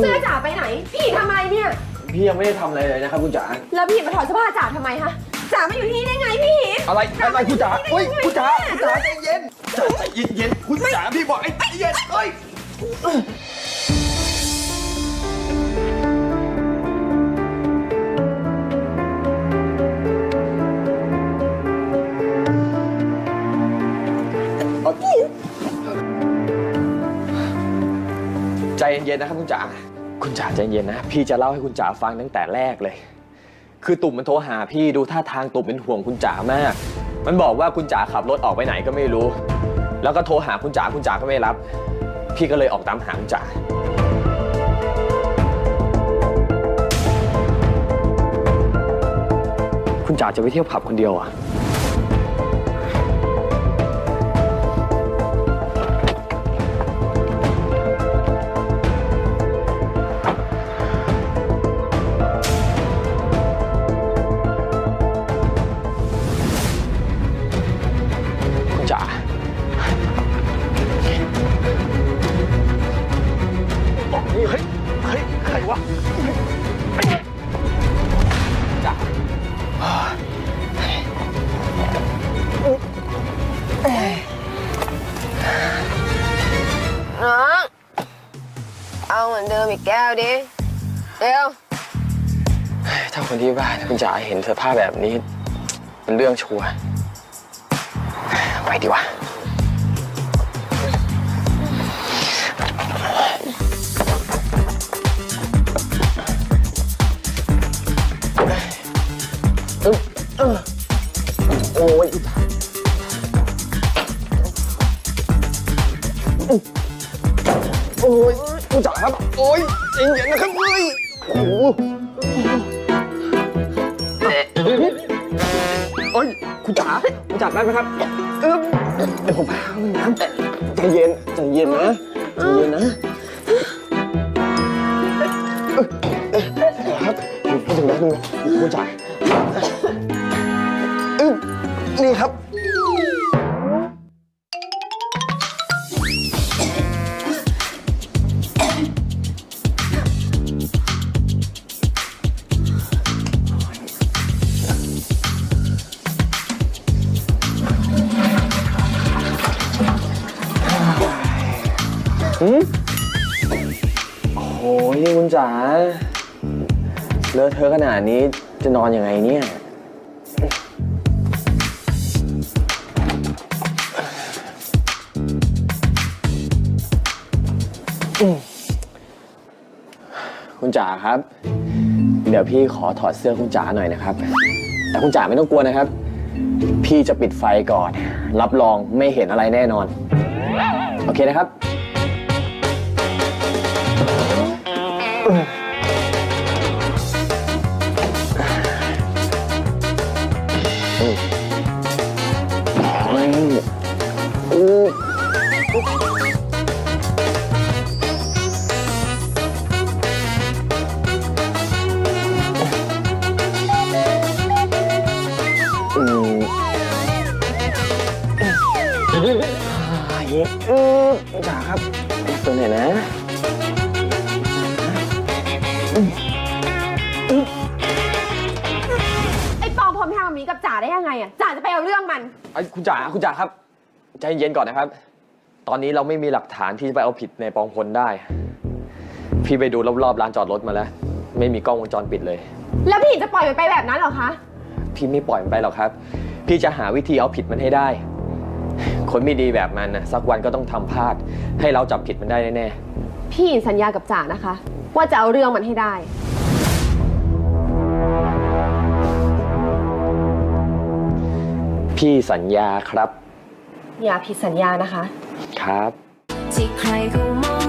เสื้อจ๋าไปไหน พี่ทำอะไรเนี่ย พี่ยังไม่ได้ทำอะไรเลยนะครับคุณจ๋า แล้วพี่มาถอดเสื้อผ้าจ๋าทำไมฮะจ๋ามาอยู่ที่นี่ได้ไงพี่อะไรอะไรคุณจ๋าเฮ้ยคุณจ๋าคุณจ๋าใจเย็นจ๋าใจเย็นเย็นคุณจ๋าพี่บอกไอ้ใจเย็นเฮ้ยใจเย็นๆนะครับคุณจ๋า คุณจ๋าใจเย็นนะ พี่จะเล่าให้คุณจ๋าฟังตั้งแต่แรกเลย คือตุ่มมันโทรหาพี่ดูท่าทางตุ่มเป็นห่วงคุณจ๋ามาก มันบอกว่าคุณจ๋าขับรถออกไปไหนก็ไม่รู้ แล้วก็โทรหาคุณจ๋าคุณจ๋าก็ไม่รับ พี่ก็เลยออกตามหาคุณจ๋าคุณจ๋าจะไปเที่ยวผับคนเดียวอะ อนเดิมอีกแก้วดิเร็วถ้าคนที่บ้านคุณจ๋าเห็นสภาพแบบนี้ เป็นเรื่องชัวร์ไปดีกว่าโอ้ยโอ้ย คุณจ๋าครับ โอ้ยใจเย็นนะครับเฮ้ยโอ้โหโอ้ยคุณจ๋าคุณจ๋าได้ไหมครับเออเดี๋ยวผมพาเข้าห้องน้ำใจเย็นใจเย็นนะใจเย็นนะเอ้ยเอ้ยครับพูดถึงแล้วคุณจ๋า โอ้ยคุณจ๋าเลอะเทอะขนาดนี้จะนอนยังไงเนี่ย คุณจ๋าครับ เดี๋ยวพี่ขอถอดเสื้อคุณจ๋าหน่อยนะครับ แต่คุณจ๋าไม่ต้องกลัวนะครับ พี่จะปิดไฟก่อน รับรองไม่เห็นอะไรแน่นอน โอเคนะครับ นี้อืมจ๋าครับตัวไหนนะไอ้ปอพรมทำแบบนี้กับจ๋าได้ยังไงอะจ๋าจะไปเอาเรื่องมัน ไอ้คุณจ๋าคุณจ๋าครับใจเย็นก่อนนะครับ ตอนนี้เราไม่มีหลักฐานที่จะไปเอาผิดในปองพลได้ พี่ไปดูรอบๆลานจอดรถมาแล้ว ไม่มีกล้องวงจรปิดเลย แล้วพี่จะปล่อยมันไปแบบนั้นเหรอคะ พี่ไม่ปล่อยมันไปหรอกครับ พี่จะหาวิธีเอาผิดมันให้ได้ คนไม่ดีแบบมันนะสักวันก็ต้องทำพลาด ให้เราจับผิดมันได้แน่พี่สัญญากับจ๋านะคะ ว่าจะเอาเรื่องมันให้ได้ ๆพี่สัญญาครับอย่าผิดสัญญานะคะ ครับ ที่ใครเขามองว่า